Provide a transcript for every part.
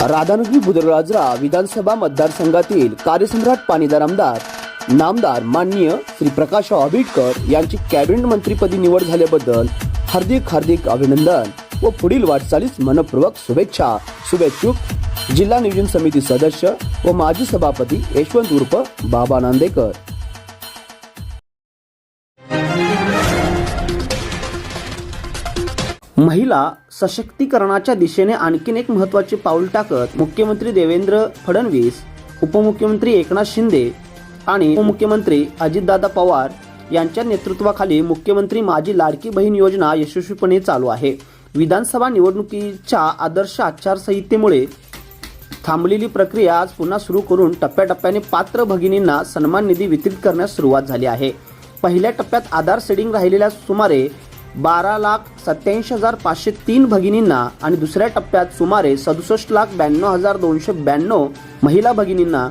राधानगरी बुधराजरा विधानसभा मतदारसंघातील कार्यसम्राट पाणीदार आमदार नामदार माननीय श्री प्रकाश आंबेडकर यांची कॅबिनेट मंत्रीपदी निवड झाल्याबद्दल हार्दिक हार्दिक अभिनंदन व पुढील वाटचालीस मनपूर्वक शुभेच्छा. शुभेच्छुक जिल्हा नियोजन समिती सदस्य व माजी सभापती यशवंत उर्फ बाबा नांदेकर. महिला सशक्तीकरणाच्या दिशेने आणखीन एक महत्त्वाचे पाऊल टाकत मुख्यमंत्री देवेंद्र फडणवीस उपमुख्यमंत्री एकनाथ शिंदे आणि उपमुख्यमंत्री अजितदादा पवार यांच्या नेतृत्वाखाली मुख्यमंत्री माझी लाडकी बहीण योजना यशस्वीपणे चालू आहे. विधानसभा निवडणुकीच्या आदर्श आचारसंहितेमुळे थांबलेली प्रक्रिया आज पुन्हा सुरू करून टप्प्याटप्प्याने पात्र भगिनींना सन्मान निधी वितरित करण्यास सुरुवात झाली आहे. पहिल्या टप्प्यात आधार सेडिंग राहिलेल्या सुमारे बारा लाख सत्याऐंशी हजार पाचशे तीन भगिनींना आणि दुसऱ्या टप्प्यात सुमारे सदुसष्ट लाख ब्याण्णव हजार दोनशे ब्याण्णव महिला भगिनींना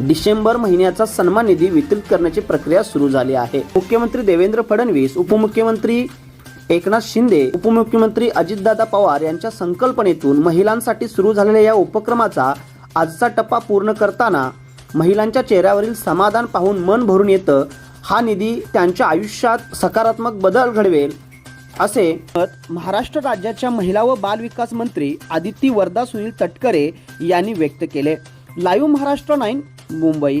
डिसेंबर महिन्याचा सन्मान निधी वितरित करण्याची प्रक्रिया सुरू झाली आहे. मुख्यमंत्री देवेंद्र फडणवीस उपमुख्यमंत्री एकनाथ शिंदे उपमुख्यमंत्री अजितदादा पवार यांच्या संकल्पनेतून महिलांसाठी सुरू झालेल्या या उपक्रमाचा आजचा टप्पा पूर्ण करताना महिलांच्या चेहऱ्यावरील समाधान पाहून मन भरून येतं हा निधी त्यांच्या आयुष्यात सकारात्मक बदल घडवेल असे मत महाराष्ट्र राज्याच्या महिला व बाल विकास मंत्री आदिती वर्धा सुनील तटकरे यांनी व्यक्त केले. Live Maharashtra nine Mumbai.